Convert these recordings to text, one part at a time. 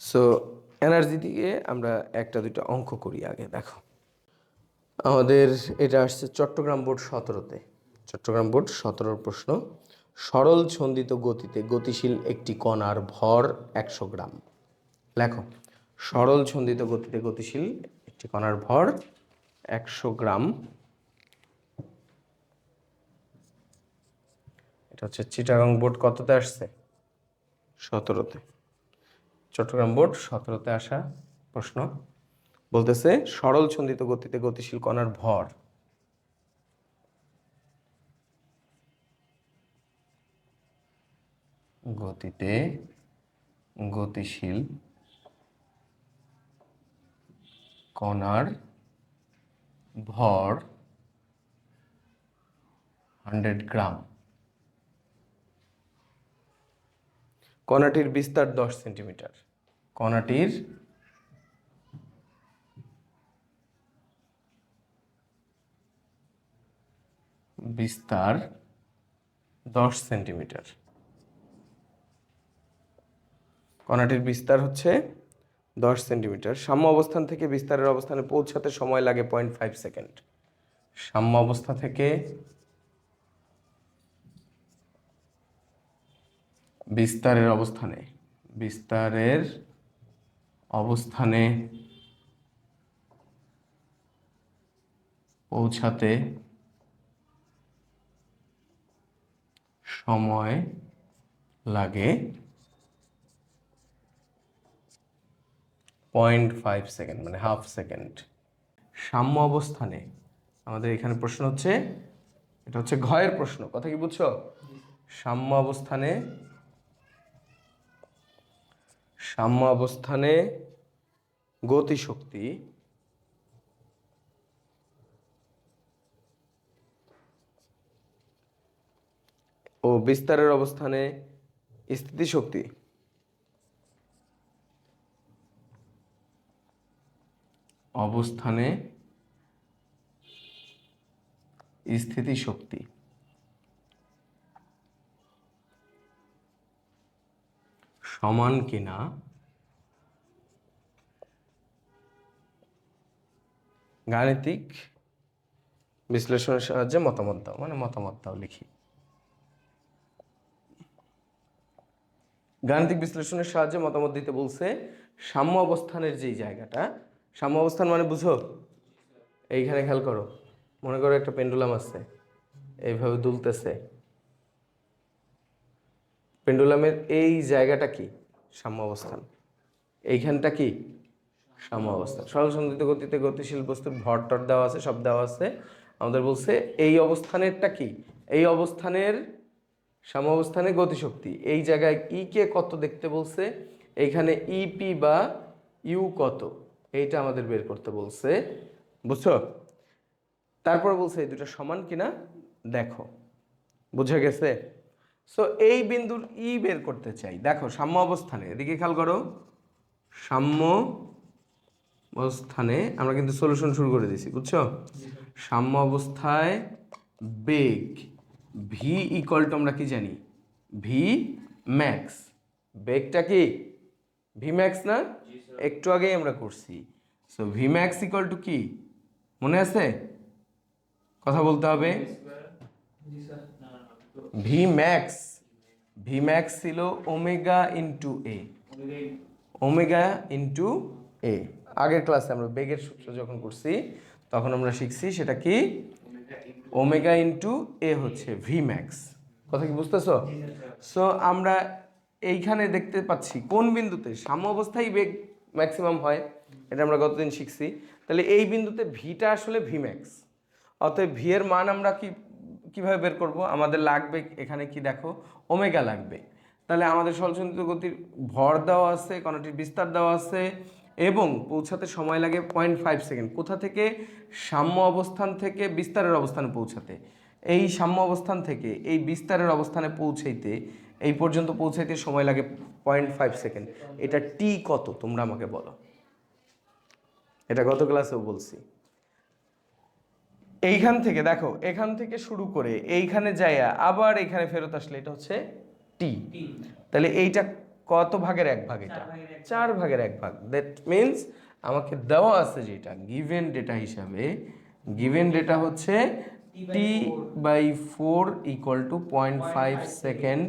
So energy দিয়ে আমরা একটা দুটো অঙ্ক করি আগে, দেখো। আমাদের এটা আসছে চট্টগ্রাম বোর্ড সতেরোতে। চট্টগ্রাম বোর্ড সতেরোর প্রশ্ন, সরল ছন্দিত গতিতে গতিশীল একটি কণার ভর একশো গ্রাম। লেখো, সরল ছন্দিত গতিতে গতিশীল একটি কণার ভর একশো গ্রাম। এটা হচ্ছে চিটাগাং বোর্ড কততে আসছে? সতেরোতে। চট্টগ্রাম বোর্ড সতেরোতে আসা প্রশ্ন বলতেছে, সরল ছন্দিত গতিতে গতিশীল কণার ভর। গতিতে গতিশীল কণার ভর হান্ড্রেড গ্রাম কণাটির বিস্তার দশ সেন্টিমিটার। কণাটির বিস্তার দশ সেন্টিমিটার। কণাটির বিস্তার হচ্ছে দশ সেন্টিমিটার। সাম্য অবস্থান থেকে বিস্তারের অবস্থানে পৌঁছাতে সময় লাগে পয়েন্ট ফাইভ সেকেন্ড। সাম্য অবস্থা থেকে বিস্তারের অবস্থানে বিস্তারের অবস্থানে পৌঁছাতে সময় লাগে পয়েন্ট ফাইভ সেকেন্ড মানে হাফ সেকেন্ড। সাম্য অবস্থানে আমাদের এখানে প্রশ্ন হচ্ছে, এটা হচ্ছে ঘয়ের প্রশ্ন, কথা কি বুঝছ? সাম্য অবস্থানে সাম্য অবস্থানে গতিশক্তি ও বিস্তারের অবস্থানে স্থিতিশক্তি। অবস্থানে স্থিতিশক্তি। সমান কিনা? গাণিতিক বিশ্লেষণের সাহায্যে মতামত দাও মানে মতামত দাও লিখি। গাণিতিক বিশ্লেষণের সাহায্যে মতামত দিতে বলছে, সাম্য অবস্থানের যেই জায়গাটা, সাম্য অবস্থান মানে বুঝো? এইখানে খেয়াল করো, মনে করো একটা পেন্ডুলাম আছে, এইভাবে দুলতেছে। পেন্ডুলামের এই জায়গাটা কি? সাম্য অবস্থান। এইখানটা কি? সাম্য অবস্থান। সরল সন্ধিত গতিতে গতিশীল বস্তুর ভর টর দেওয়া আছে, সব দেওয়া আছে। আমাদের বলছে এই অবস্থানেরটা কি? এই অবস্থানের সাম্য অবস্থানে গতিশক্তি। এই জায়গায় ই কে কত দেখতে বলছে? এইখানে ইপি বা ইউ কত? এইটা আমাদের বের করতে বলছে। বুঝছ? তারপর বলছে এই দুটো সমান কিনা? দেখো। বুঝে গেছে? সো এই বিন্দুর ই বের করতে চাই। দেখো, সাম্য অবস্থানে, এদিকে খেয়াল করো। সাম্য অবস্থানে আমরা কিন্তু সলিউশন শুরু করে দিছি বুঝছ? সাম্য অবস্থায় বেগ ভি ইকুয়াল টু আমরা কি জানি? ভি ম্যাক্স বেগটা কি? ভি ম্যাক্স না? একটু আগেই আমরা করছি। So V max equal to কি? মনে আছে? কথা বলতে হবে। ভি ম্যাক্স ভি ম্যাক্স ছিল omega into A omega into A আগের ক্লাসে আমরা বেগের সূত্র যখন করছি, তখন আমরা শিখছি সেটা কি? ওমেগা ইন্টু এ হচ্ছে ভি ম্যাক্স কথা কি বুঝতেছো? সো আমরা এইখানে দেখতে পাচ্ছি, কোন বিন্দুতে সাম্য অবস্থায় বেগ ম্যাক্সিমাম হয়, এটা আমরা গতদিন শিখছি। তাহলে এই বিন্দুতে ভিটা আসলে ভি ম্যাক্স অতএব ভি এর মান আমরা কি কীভাবে বের করব? আমাদের লাগবে এখানে কি দেখো? ওমেগা লাগবে। তাহলে আমাদের সলসন্দিত গতির ভর দেওয়া আছে, কণাটির বিস্তার দেওয়া আছে এবং পৌঁছাতে সময় লাগে পয়েন্ট ফাইভ সেকেন্ড। কোথা থেকে? সাম্য অবস্থান থেকে বিস্তারের অবস্থানে পৌঁছাতে। এই সাম্য অবস্থান থেকে এই বিস্তারের অবস্থানে পৌঁছাইতে, এই পর্যন্ত পৌঁছাইতে সময় লাগে পয়েন্ট ফাইভ সেকেন্ড। এটা টি কত? তোমরা আমাকে বলো। এটা গত ক্লাসেও বলছি? এইখান থেকে দেখো এখান থেকে শুরু করে এইখানে যাইয়া আবার এখানে ফেরত আসলে এটা হচ্ছে টি। তাহলে এইটা কত ভাগের এক ভাগ এটা? চার ভাগের এক ভাগ। দ্যাট মিনস আমাকে দেওয়া আছে যেটা গিভেন ডেটা হিসাবে গিভেন ডেটা হচ্ছে T by four equal to point five second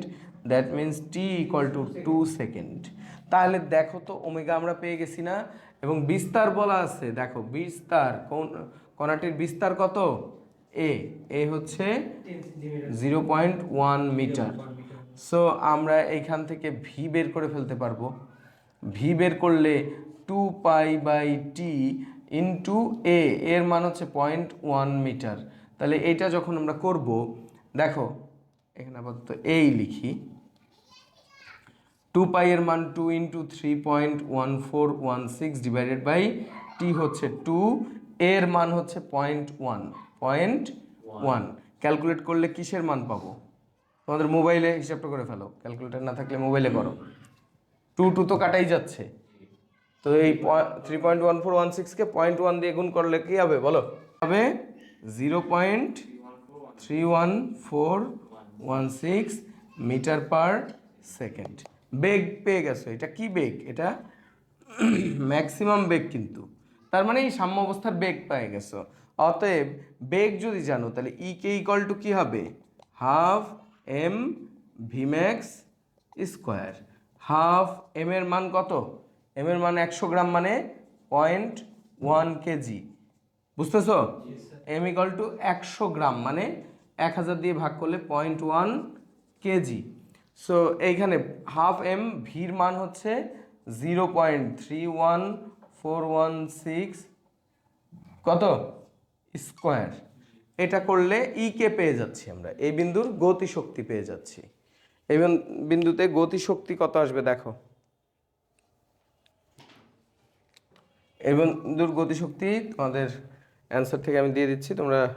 that means T equal to two second তাহলে দেখো তো ওমেগা আমরা পেয়ে গেছি না? এবং বিস্তার বলা আছে দেখো বিস্তার কোন কণাটির বিস্তার কত? এ এ হচ্ছে zero point one metre so আমরা এইখান থেকে ভি বের করে ফেলতে পারব। ভি বের করলে two pi by T into A এর মান হচ্ছে পয়েন্ট ওয়ান মিটার তাহলে এইটা যখন আমরা করব দেখো এখানে আপাতত এই লিখি। টু পাই এর মান two into three point one four one six divided by T হচ্ছে টু এর মান হচ্ছে point one point one calculate করলে কিসের মান পাবো? তোমাদের মোবাইলে হিসাবটা করে ফেলো। ক্যালকুলেটর না থাকলে মোবাইলে করো। টু টু তো কাটাই যাচ্ছে। তো এই three point one four one সিক্সকে point one দিয়ে গুণ করলে কী হবে বলো? হবে zero point three one four one six metre per second বেগ পেয়ে গেছো। এটা কি বেগ? এটা ম্যাক্সিমাম বেগ কিন্তু। তার মানে এই সাম্য অবস্থার বেগ পেয়ে গেছো। অতএব বেগ যদি জানো তাহলে ই কে ইকাল টু কী হবে? Half M V max square half M এর মান কত? এম এর মান একশো গ্রাম মানে পয়েন্ট ওয়ান কেজি বুঝতেছো? এম ইকাল টু একশো গ্রাম মানে এক হাজার দিয়ে ভাগ করলে point one K G so এইখানে হাফ এম ভির মান হচ্ছে zero point three one four one six কত? স্কোয়ার। এটা করলে ই কে পেয়ে যাচ্ছি আমরা। এই বিন্দুর গতিশক্তি পেয়ে যাচ্ছি। এই বিন- বিন্দুতে গতিশক্তি কত আসবে দেখো। এই বিন্দুর গতিশক্তি তোমাদের অ্যান্সার থেকে আমি দিয়ে দিচ্ছি। তোমরা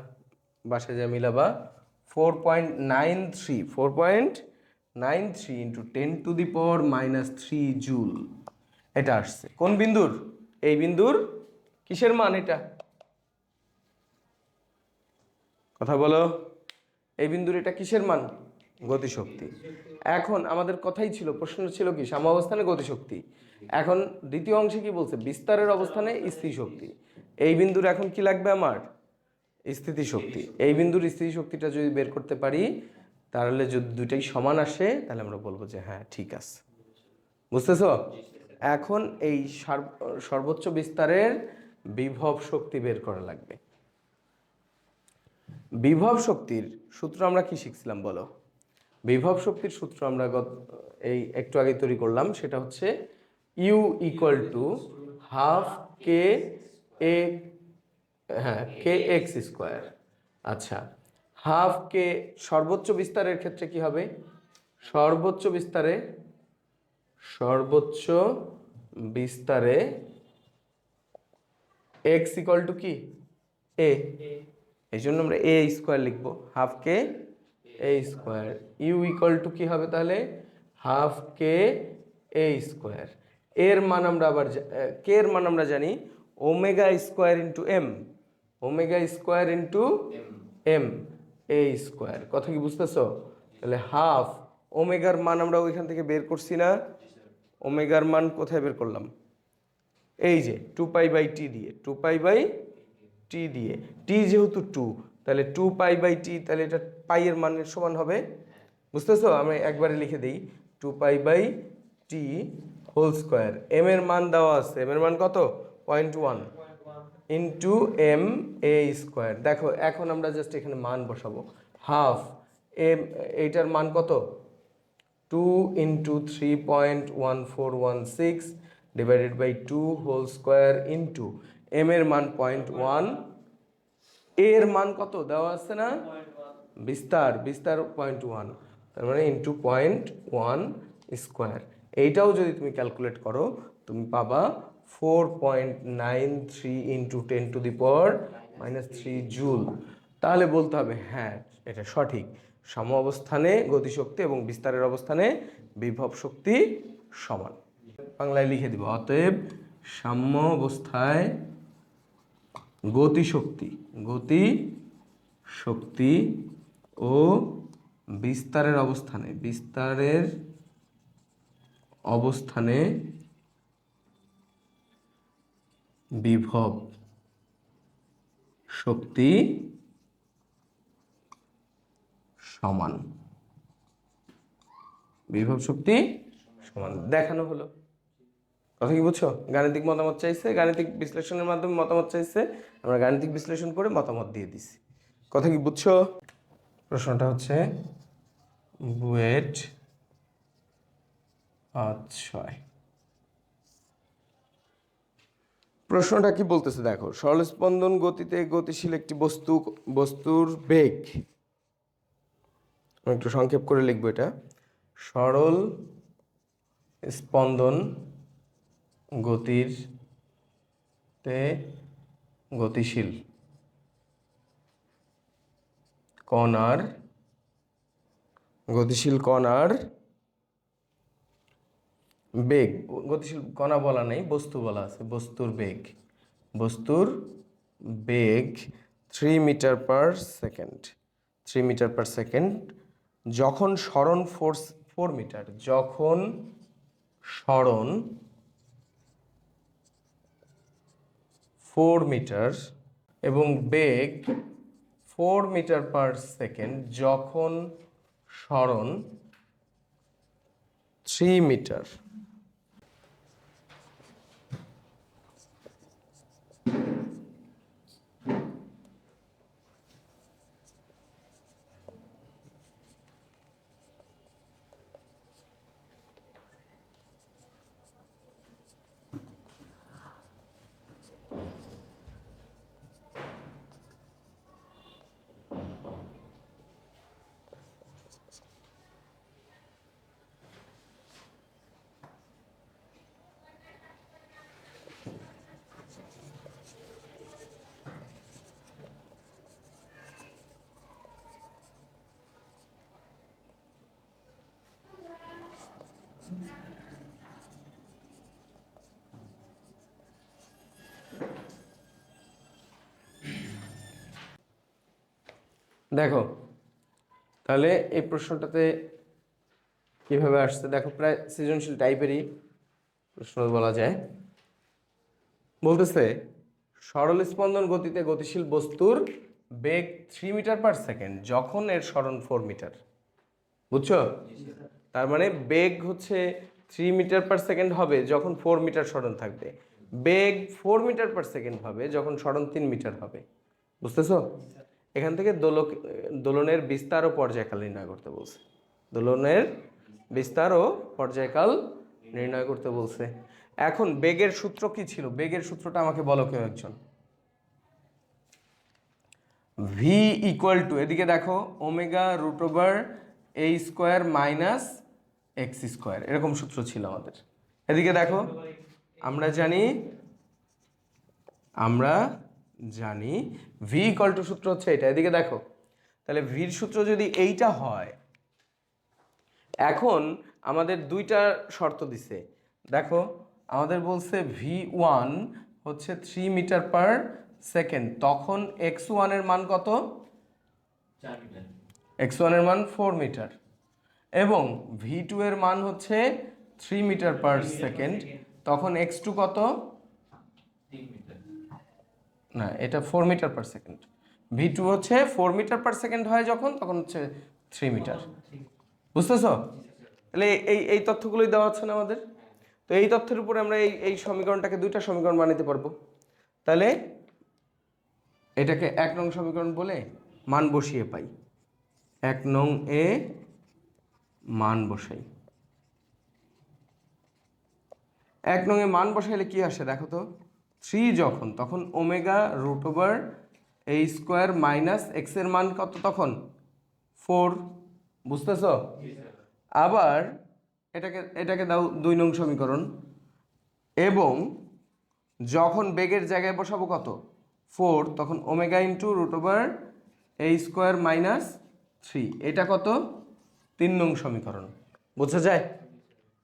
বাসায় যা মিলাবা। Four point nine three four point nine three into ten to the power minus three joule এটা আসছে। কোন বিন্দুর? এই বিন্দুর কিসের মান এটা? কথা বলো। এই বিন্দুর এটা কিসের মান? গতিশক্তি। এখন আমাদের কথাই ছিল, প্রশ্ন ছিল কি? সাম্যাবস্থানে গতিশক্তি। এখন দ্বিতীয় অংশে কি বলছে? বিস্তারের অবস্থানে স্থিতিশক্তি। এই বিন্দুর এখন কি লাগবে আমার? স্থিতিশক্তি। এই বিন্দুর স্থিতিশক্তিটা যদি বের করতে পারি, তাহলে যদি দুইটাই সমান আসে, তাহলে আমরা বলব যে হ্যাঁ ঠিক আছে। বুঝতেছো? এখন এই সার- সর্বোচ্চ বিস্তারের বিভব শক্তি বের করা লাগবে। বিভব শক্তির সূত্র আমরা কি শিখছিলাম বলো? বিভব শক্তির সূত্র আমরা গত, এই একটু আগে তৈরি করলাম, সেটা হচ্ছে U equal to half K A হ্যাঁ কে এক্স স্কোয়ার। আচ্ছা হাফ কে সর্বোচ্চ বিস্তারের ক্ষেত্রে কি হবে? সর্বোচ্চ বিস্তারে সর্বোচ্চ বিস্তারে এক্স ইকুয়াল টু কি? এ এই জন্য আমরা এ স্কোয়ার লিখব। Half K A square U equal to কি হবে তাহলে? হাফ কে এ স্কোয়ার এর মান আমরা আবার কে এর মান আমরা জানি omega square into M omega square into M A square কথা কি বুঝতেছো? তাহলে হাফ ওমেগার মান আমরা ওইখান থেকে বের করছি না। ওমেগার মান কোথায় বের করলাম? এই যে টু পাই বাই টি দিয়ে, টু পাই বাই টি দিয়ে, টি যেহেতু টু, তাহলে টু পাই বাই টি, তাহলে এটা পাইয়ের মানের সমান হবে। বুঝতেছো? আমি একবারে লিখে দিই, two pi by T whole square. M এর মান দেওয়া আছে এম এর মান কত? Point one into M A square. দেখো, এখন আমরা জাস্ট এখানে মান বসাবো। হাফ এম এইটার মান কত? Two into three point one four one six divided by two whole square into M এর মান পয়েন্ট ওয়ানের মান কত? দেওয়া আছে না? বিস্তার বিস্তার পয়েন্ট ওয়ান তার মানে ইন্টু পয়েন্ট ওয়ান স্কোয়ার এইটাও যদি তুমি ক্যালকুলেট করো তুমি পাবা four point nine three into ten to the power minus three joule তাহলে বলতে হবে হ্যাঁ এটা সঠিক। সম অবস্থানে গতিশক্তি এবং বিস্তারের অবস্থানে বিভব শক্তি সমান। বাংলায় লিখে দিব, অতএব সাম্য অবস্থায় গতিশক্তি গতি শক্তি ও বিস্তারের অবস্থানে বিস্তারের অবস্থানে বিভব শক্তি সমান। বিভব শক্তি সমান। দেখানো হলো। কথা কি বুঝছ? গাণিতিক মতামত চাইছে, গাণিতিক বিশ্লেষণের মাধ্যমে মতামত চাইছে। আমরা গাণিতিক বিশ্লেষণ করে মতামত দিয়ে দিছি। কথা কি বুঝছ? প্রশ্নটা হচ্ছে, বুয়েট পাঁচ ছয় প্রশ্নটা কি বলতেছে? দেখো সরল স্পন্দন গতিতে গতিশীল একটি বস্তু, বস্তুর বেগ। একটু সংক্ষেপ করে লিখব এটা। সরল স্পন্দন গতির তে গতিশীল। কণার গতিশীল কণার বেগ। গতিশীল কণা বলা নেই, বস্তু বলা আছে, বস্তুর বেগ। বস্তুর বেগ three metre per second three metre per second যখন স্মরণ ফোর্স ফোর মিটার যখন স্মরণ ফোর মিটার এবং বেগ ফোর মিটার পার সেকেন্ড যখন স্মরণ থ্রি মিটার দেখো, তাহলে এই প্রশ্নটাতে কীভাবে আসছে? দেখো, প্রায় সৃজনশীল টাইপেরই প্রশ্ন বলা যায়। বলতেছে, সরল স্পন্দন গতিতে গতিশীল বস্তুর বেগ থ্রি মিটার পার সেকেন্ড যখন এর স্মরণ ফোর মিটার বুঝছ? তার মানে বেগ হচ্ছে থ্রি মিটার পার সেকেন্ড হবে যখন ফোর মিটার স্মরণ থাকবে। বেগ ফোর মিটার পার সেকেন্ড হবে যখন স্মরণ তিন মিটার হবে। বুঝতেছো? এখান থেকে দোলক, দোলনের বিস্তার ও পর্যায়কাল নির্ণয় করতে বলছে। দোলনের বিস্তার ও পর্যায়কাল নির্ণয় করতে বলছে। এখন বেগের সূত্র কি ছিল? বেগের সূত্রটা আমাকে বলো কেউ একজন। ভি ইকুয়াল টু এদিকে দেখো omega root over A square minus X square এরকম সূত্র ছিল আমাদের। এদিকে দেখো আমরা জানি আমরা জানি ভি ইকুয়াল টু সূত্র হচ্ছে এটা। এদিকে দেখো তাহলে ভির সূত্র যদি এইটা হয় এখন আমাদের দুইটা শর্ত দিছে। দেখো আমাদের বলছে ভি ওয়ান হচ্ছে থ্রি মিটার পার সেকেন্ড তখন এক্স ওয়ানের মান কত? এক্স ওয়ানের মান ফোর মিটার এবং ভি টু এর মান হচ্ছে থ্রি মিটার পার সেকেন্ড তখন এক্স টু কত? না এটা four metre per second V two হচ্ছে ফোর মিটার পার সেকেন্ড হয় যখন তখন হচ্ছে থ্রি মিটার বুঝতেছ? তাহলে এই- এই তথ্যগুলোই দেওয়া হচ্ছে না আমাদের? তো এই তথ্যের উপরে আমরা এই এই সমীকরণটাকে দুইটা সমীকরণ বানাতে পারব। তাহলে এটাকে এক নং সমীকরণ বলে মান বসিয়ে পাই। এক নং এ মান বসাই। এক নং এ মান বসাইলে কি আসে দেখো তো? থ্রি যখন, তখন omega root over A square minus এক্সের মান কত তখন? ফোর বুঝতেছো? আবার এটাকে এটাকে দাও দুই নং সমীকরণ। এবং যখন বেগের জায়গায় বসাবো কত? ফোর তখন omega into root over A square minus three এটা কত? তিন নং সমীকরণ। বোঝা যায়?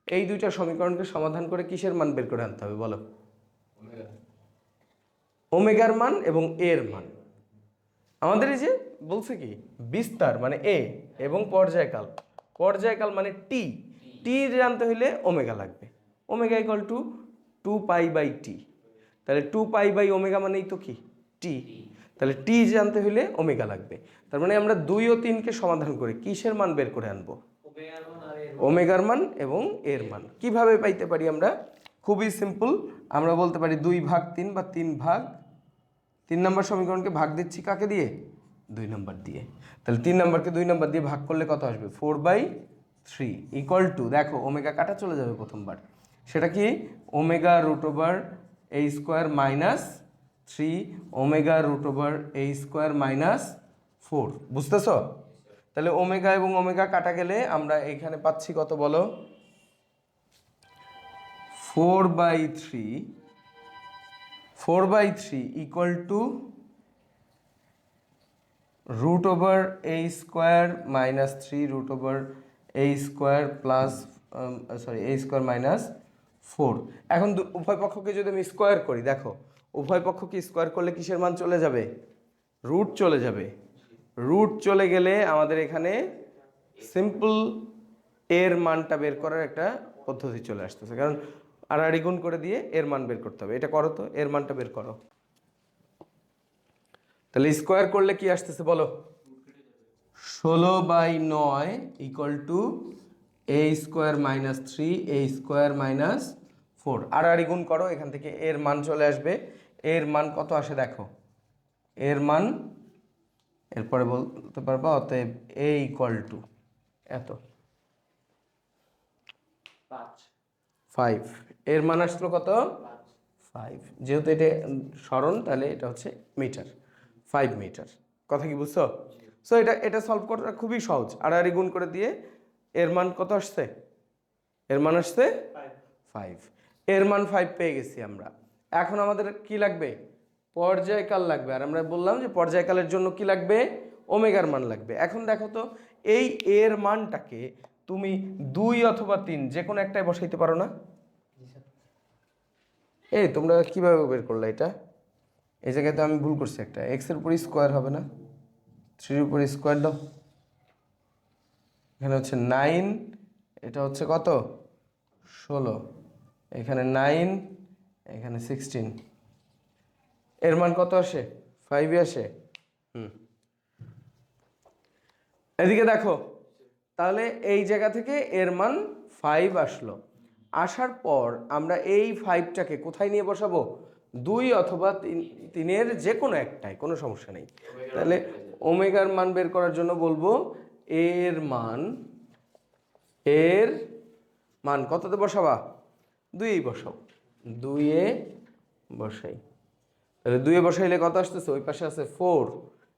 এই দুইটা সমীকরণকে সমাধান করে কিসের মান বের করে আনতে হবে বলো? ওমেগার মান এবং এর মান। আমাদের এই যে বলছে কি, বিস্তার মানে এ এবং পর্যায়কাল। পর্যায়কাল মানে টি। টি জানতে হলে ওমেগা লাগবে। Omega equal to two pi by T তাহলে টু পাই বাই ওমেগা মানেই তো কি? টি। তাহলে টি জানতে হলে ওমেগা লাগবে। তার মানে আমরা দুই ও তিনকে সমাধান করে কিসের মান বের করে আনব? ওমেগার মান এবং এর মান। কীভাবে পাইতে পারি আমরা? খুবই সিম্পল, আমরা বলতে পারি দুই ভাগ তিন বা তিন ভাগ, তিন নম্বর সমীকরণকে ভাগ দিচ্ছি কাকে দিয়ে? দুই নম্বর দিয়ে। তাহলে তিন নম্বরকে দুই নম্বর দিয়ে ভাগ করলে কত আসবে? Four by three equal to দেখো, ওমেগা কাটা চলে যাবে প্রথমবার। সেটা কি? ওমেগা রুট ওভার এই square minus three omega root over এই স্কোয়ার মাইনাস ফোর বুঝতেছ? তাহলে ওমেগা এবং ওমেগা কাটা গেলে আমরা এখানে পাচ্ছি কত বলো? Four by three four by three equal to root over A square minus three root over A square plus sorry A square minus four এখন উভয় পক্ষকে যদি আমি স্কোয়ার করি, দেখো উভয় পক্ষকে স্কোয়ার করলে কিসের মান চলে যাবে? রুট চলে যাবে। রুট চলে গেলে আমাদের এখানে সিম্পল এর মানটা বের করার একটা পদ্ধতি চলে আসতেছে। কারণ আড়াআড়ি গুণ করে দিয়ে এর মান বের করতে হবে। এটা করো তো, এর মানটা বের করো। তাহলে স্কোয়ার করলে কি আসতেছে বলো? ষোলো বাই নয় equal to A square minus three A square minus four আড়াআড়ি গুণ করো, এখান থেকে এর মান চলে আসবে। এর মান কত আসে দেখো? এর মান এরপরে বলতে পারবা অতএব এ ইকুয়াল টু এত। ফাইভ এর মান আসলো কত? ফাইভ যেহেতু এটা স্মরণ তাহলে এটা হচ্ছে মিটার ফাইভ মিটার কথা কি বুঝছ? সো এটা এটা সলভ করাটা খুবই সহজ। আড়াআড়ি গুণ করে দিয়ে এর মান কত আসছে? এর মান আসছে? ফাইভ এর মান ফাইভ পেয়ে গেছি আমরা। এখন আমাদের কি লাগবে? পর্যায়কাল লাগবে। আর আমরা বললাম যে পর্যায়কালের জন্য কি লাগবে? ওমেগার মান লাগবে। এখন দেখো তো, এই এর মানটাকে তুমি দুই অথবা তিন যে কোনো একটাই বসাইতে পারো না? এই তোমরা কীভাবে বের করলে এটা? এই জায়গায় তো আমি ভুল করছি একটা। এক্সের উপর স্কোয়ার হবে না। থ্রির উপর স্কোয়ার দাও। এখানে হচ্ছে নাইন এটা হচ্ছে কত? ষোলো। এখানে নাইন এখানে সিক্সটিন এর মান কত আসে? ফাইভে আসে। হুম। এদিকে দেখো, তাহলে এই জায়গা থেকে এর মান ফাইভ আসলো। আসার পর আমরা এই ফাইভটাকে কোথায় নিয়ে বসাবো? দুই অথবা তিন, তিনের যে কোনো একটাই, কোনো সমস্যা নেই। তাহলে ওমেগার মান বের করার জন্য বলব, এর মান এর মান কততে বসাবা? দুইয়ে বসাও। দুইয়ে বসাই। তাহলে দুইয়ে বসাইলে কত আসতেছে? ওই পাশে আছে ফোর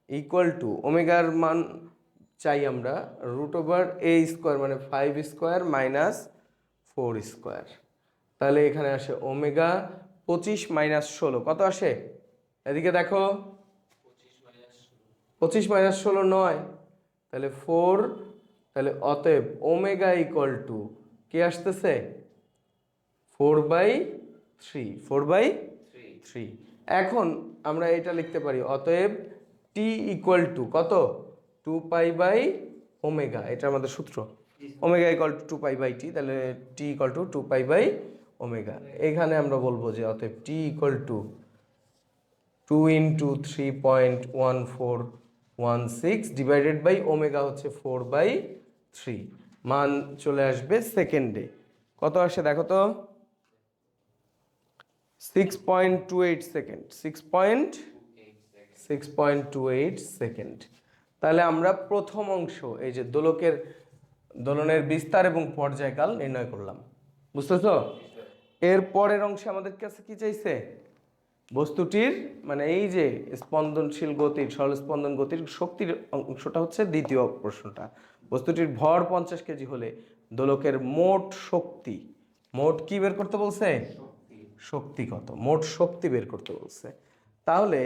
ইকুয়াল টু। ওমেগার মান চাই আমরা রুট ওভার এ স্কোয়ার মানে five square minus four square. তাহলে এখানে আসে ওমেগা পঁচিশ মাইনাস ষোলো। কত আসে? এদিকে দেখো। পঁচিশ মাইনাস ষোলো। নয়। তাহলে ফোর, তাহলে অতএব ওমেগা ইকুয়াল টু কে আসতেছে? Four by three four by three এখন আমরা এটা লিখতে পারি অতএব টি ইকুয়াল টু কত? টু পাই বাই ওমেগা এটা আমাদের সূত্র। Omega equal to two pi by T তাহলে T equal to two pi by omega এখানে আমরা বলব যে অতএব T equal to two into three point one four one six divided by omega হচ্ছে ফোর বাই থ্রি মান চলে আসবে সেকেন্ডে কত আসে দেখো তো? Six point two eight second six point six point two eight second তাহলে আমরা প্রথম অংশ, এই যে দোলকের, দোলনের বিস্তার এবং পর্যায়কাল নির্ণয় করলাম। বুঝতেছ? এর পরের অংশে আমাদের কাছে কি চাইছে? বস্তুটির মানে এই যে স্পন্দনশীল গতির, সরল স্পন্দন গতির শক্তির অংশটা হচ্ছে দ্বিতীয় প্রশ্নটা। বস্তুটির ভর পঞ্চাশ কেজি হলে দোলকের মোট শক্তি, মোট কি বের করতে বলছে? শক্তি কত মোট শক্তি বের করতে বলছে। তাহলে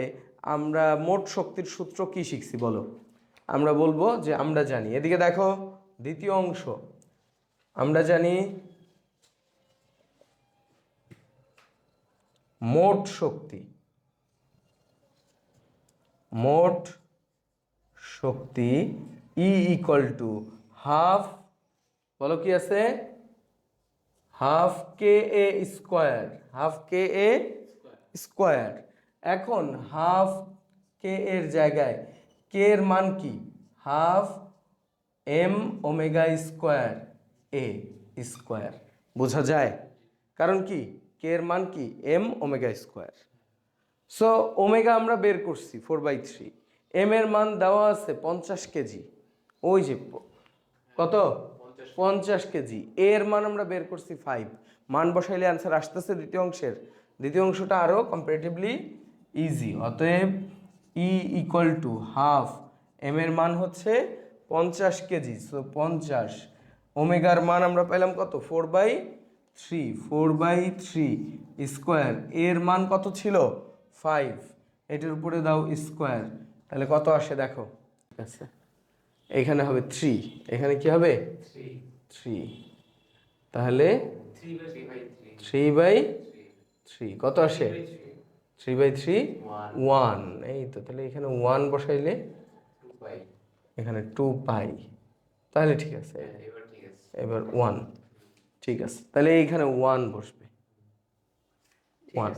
আমরা মোট শক্তির সূত্র কি শিখছি বলো? আমরা বলব যে আমরা জানি, এদিকে দেখো, দ্বিতীয় অংশ। আমরা জানি মোট শক্তি মোট শক্তি ই ইকুয়াল টু হাফ বলো কি আছে? Half K A square half K A square. এখন হাফ কে এর জায়গায় কে এর মান কি? Half M omega square A square. বোঝা যায়? কারণ কি? কে এর মান কি? M omega square. So, omega আমরা বের করছি ফোর বাই থ্রি। এম এর মান দেওয়া আছে পঞ্চাশ কেজি। ওই যে, কত? পঞ্চাশ। কেজি। এর মান আমরা বের করছি ফাইভ মান বসাইলে অ্যান্সার আসতেছে দ্বিতীয় অংশের। দ্বিতীয় অংশটা আরও কম্পারেটিভলি ইজি অতএব E equal to half M এর মান হচ্ছে পঞ্চাশ কেজি। সো পঞ্চাশ। ওমেগার মান আমরা পেলাম কত? Four by three four by three square এর মান কত ছিল? ফাইভ এটার উপরে দাও স্কোয়ার তাহলে কত আসে? দেখো। ঠিক আছে। এখানে হবে থ্রি এখানে কি হবে? থ্রি তাহলে থ্রি বাই থ্রি কত আসে? থ্রি বাই থ্রি ওয়ান এই তো, তাহলে এখানে ওয়ান বসাইলে এখানে টু পাই। তাহলে ঠিক আছে। এবার ওয়ান ঠিক আছে। তাহলে এইখানে ওয়ান বসবে। ওয়ান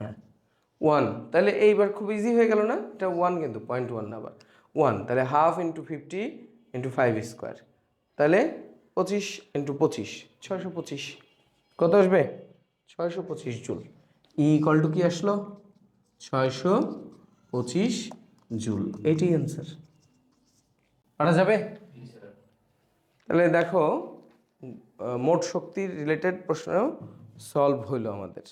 হ্যাঁ। ওয়ান তাহলে এইবার খুব ইজি হয়ে গেল না? এটা ওয়ান কিন্তু পয়েন্ট ওয়ান আবার। ওয়ান, তাহলে half into fifty into five square, তাহলে পঁচিশ ইন্টু পঁচিশ, ছয়শো পঁচিশ। কত আসবে? ছয়শো পঁচিশ জুল। ই ইকল টু কি আসলো? ছয়শো পঁচিশ জুল। এটাই অ্যান্সার পারা যাবে? তাহলে দেখো মোট শক্তির রিলেটেড প্রশ্ন সলভ হইল আমাদের।